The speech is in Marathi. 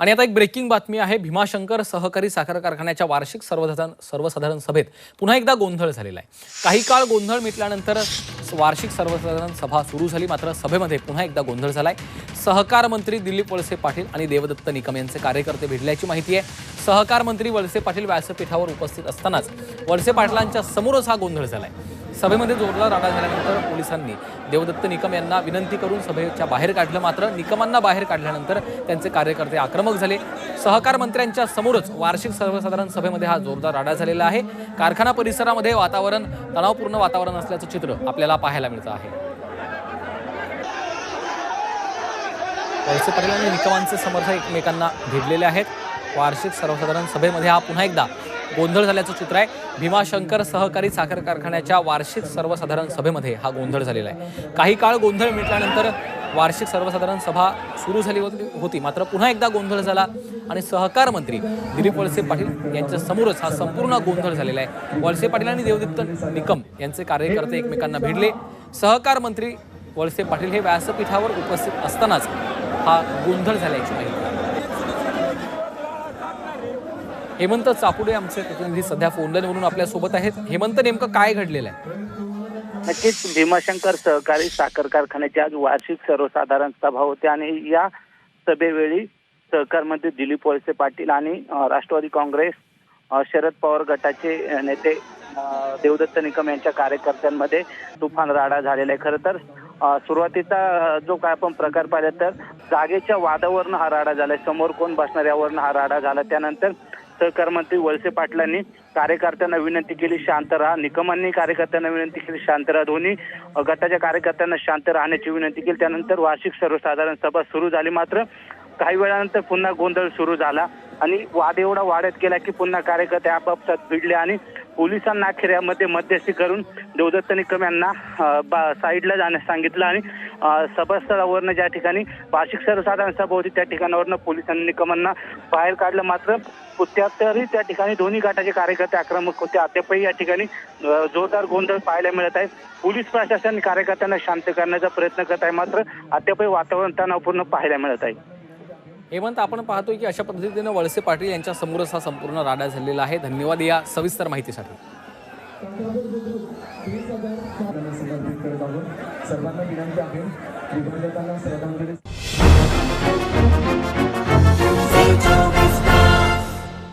आणि आता एक ब्रेकिंग बातमी आहे. भीमाशंकर सहकारी साखर कारखान्याच्या वार्षिक सर्वसाधारण सर्वसाधारण सभेत पुन्हा एकदा गोंधळ झालेला आहे. काही काळ गोंधळ मिटल्यानंतर वार्षिक सर्वसाधारण सभा सुरू झाली. मात्र सभेमध्ये पुन्हा एकदा गोंधळ झालाय. सहकार मंत्री दिलीप वळसे पाटील आणि देवदत्त निकम यांचे कार्यकर्ते भिडल्याची माहिती आहे. सहकार मंत्री वळसे पाटील व्यासपीठावर उपस्थित असतानाच वळसे पाटलांच्या समोरच हा गोंधळ झालाय. सभेमध्ये जोरदार राडा झाल्यानंतर पोलिसांनी देवदत्त निकम यांना विनंती करून सभेच्या बाहेर काढलं मात्र निकमांना बाहेर काढल्यानंतर त्यांचे कार्यकर्ते आक्रमक झाले. सहकार मंत्र्यांच्या समोरच वार्षिक सर्वसाधारण सभेमध्ये हा जोरदार राडा झालेला आहे. कारखाना परिसरामध्ये वातावरण तणावपूर्ण वातावरण असल्याचं चित्र आपल्याला पाहायला मिळतं आहे. वळसे पाटील आणि निकमांचे समर्थक एकमेकांना भिडलेले आहेत. वार्षिक सर्वसाधारण सभेमध्ये हा पुन्हा एकदा गोंधळ झाल्याचं चित्र आहे. भीमाशंकर सहकारी साखर कारखान्याच्या वार्षिक सर्वसाधारण सभेमध्ये हा गोंधळ झालेला आहे. काही काळ गोंधळ मिटल्यानंतर वार्षिक सर्वसाधारण सभा सुरू झाली होती होती. मात्र पुन्हा एकदा गोंधळ झाला आणि सहकार मंत्री दिलीप वळसे पाटील यांच्या समोरच हा संपूर्ण गोंधळ झालेला आहे. वळसे पाटील आणि देवदत्त निकम यांचे कार्यकर्ते एकमेकांना भिडले सहकार मंत्री वळसे पाटील हे व्यासपीठावर उपस्थित असतानाच हा गोंधळ झाल्याची माहिती आहे. हेमंत चापुडे आमचे प्रतिनिधी सध्या फोनलाईन म्हणून आपल्यासोबत आहेत. हेमंत नेमकं काय घडलेलं आहे? नक्कीच भीमाशंकर सहकारी साखर कारखान्याची आज वार्षिक सर्वसाधारण सभा होते आणि या सभेवेळी सहकार मंत्री दिलीप वळसे पाटील आणि राष्ट्रवादी काँग्रेस शरद पवार गटाचे नेते देवदत्त निकम यांच्या कार्यकर्त्यांमध्ये तुफान राडा झालेला आहे. खरं तर सुरुवातीचा जो काय आपण प्रकार पाहिला तर जागेच्या वादावरनं हा राडा झालाय. समोर कोण बसणार यावरनं हा राडा झाला. त्यानंतर सहकारमंत्री वळसे पाटलांनी कार्यकर्त्यांना विनंती केली शांत राहा. निकमांनी कार्यकर्त्यांना विनंती केली शांत राहा. दोन्ही गटाच्या कार्यकर्त्यांना शांत राहण्याची विनंती केली. त्यानंतर वार्षिक सर्वसाधारण सभा सुरू झाली मात्र काही वेळानंतर पुन्हा गोंधळ सुरू झाला. आणि वाद एवढा वाढत गेला की पुन्हा कार्यकर्ते आपापसात भिडले आणि पोलिसांना अखेर यामध्ये मध्यस्थी करून देवदत्त निकम यांना बा- साईडला जाण्यास सांगितलं आणि सभास्थळावरनं ज्या ठिकाणी वार्षिक सर्वसाधारण सभा होती त्या ठिकाणावरनं पोलिसांनी निकमांना बाहेर काढलं. मात्र त्यातही त्या ठिकाणी दोन्ही गटाचे कार्यकर्ते आक्रमक होते. अद्यापही या ठिकाणी जोरदार गोंधळ पाहायला मिळत आहे. पोलीस प्रशासन कार्यकर्त्यांना शांत करण्याचा प्रयत्न करत आहे. मात्र अद्यापही वातावरण तणावपूर्ण पाहायला मिळत आहे. हेमंत आपण पाहतोय की अशा पद्धतीनं वळसे पाटील यांच्या समोरच हा संपूर्ण राडा झालेला आहे. धन्यवाद या सविस्तर माहितीसाठी. सर्वांना विनंती आहे